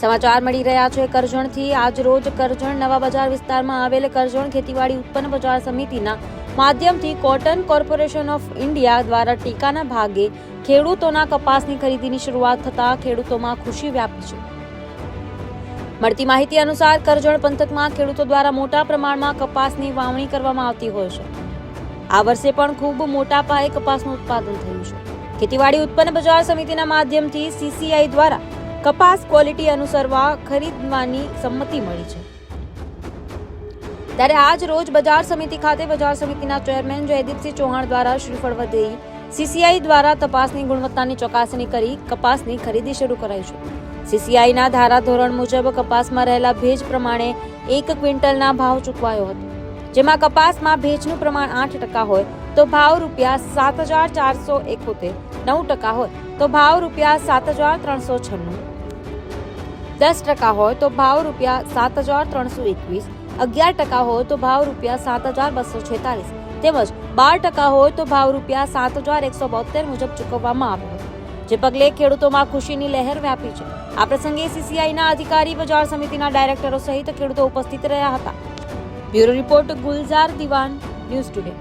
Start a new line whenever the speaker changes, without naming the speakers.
સમાચાર મળી રહ્યા છે. કરજણથી આજ રોજ કરજણ નવા બજાર વિસ્તારમાં આવેલ કરજણ ખેતીવાડી ઉત્પન્ન બજાર સમિતિના માધ્યમથી કોટન કોર્પોરેશન ઓફ ઇન્ડિયા દ્વારા ટીકાના ભાગે ખેડૂતોના કપાસની ખરીદીની શરૂઆત થતાં ખેડૂતોમાં ખુશી વ્યાપી છે. મળતી માહિતી અનુસાર કરજણ પંથકમાં ખેડૂતો દ્વારા મોટા પ્રમાણમાં કપાસની વાવણી કરવામાં આવતી હોય છે. આ વર્ષે પણ ખૂબ મોટા પાયે કપાસનું ઉત્પાદન થયું છે. ખેતીવાડી ઉત્પન્ન બજાર સમિતિના માધ્યમથી સીસીઆઈ દ્વારા કપાસ ક્વોલિટી અનુસરવા ખરીદવાની સંમતિ મળી છે. ત્યારે આજ રોજ બજાર સમિતિ ખાતે બજાર સમિતિના ચેરમેન જયદીપસિંહ ચૌહાણ દ્વારા શ્રીફળ વધે સીસીઆઈ દ્વારા તપાસની ગુણવત્તાની ચકાસણી કરી કપાસની ખરીદી શરૂ કરાઈ છે. સીસીઆઈના ધારાધોરણ મુજબ કપાસમાં રહેલા ભેજ પ્રમાણે એક ક્વિન્ટલના ભાવ ચૂકવાયો હતો. જેમાં કપાસમાં ભેજનું પ્રમાણ આઠ ટકા હોય તો ભાવ રૂપિયા સાત હજાર ચારસો એકોતેર, નવ ટકા હોય તો ભાવ રૂપિયા સાત હજાર ત્રણસો છન્નું. દસ ટકા હોય તો ભાવ રૂપિયા સાત હજાર ત્રણસો એકવીસ, અગિયાર ટકા હોય તો ભાવ રૂપિયા સાત હજાર બસો છેતાલીસ તેમજ બાર ટકા હોય તો ભાવ રૂપિયા સાત હજાર એકસો બોતેર મુજબ ચૂકવવામાં આવ્યો જે પગલે ખેડૂતોમાં ખુશીની લહેર વ્યાપી છે. આ પ્રસંગે સીસીઆઈના અધિકારી, બજાર સમિતિના ડાયરેક્ટરો સહિત ખેડૂતો ઉપસ્થિત રહ્યા હતા. બ્યુરો રિપોર્ટ, ગુલઝાર દિવાન, ન્યૂઝ ટુડે.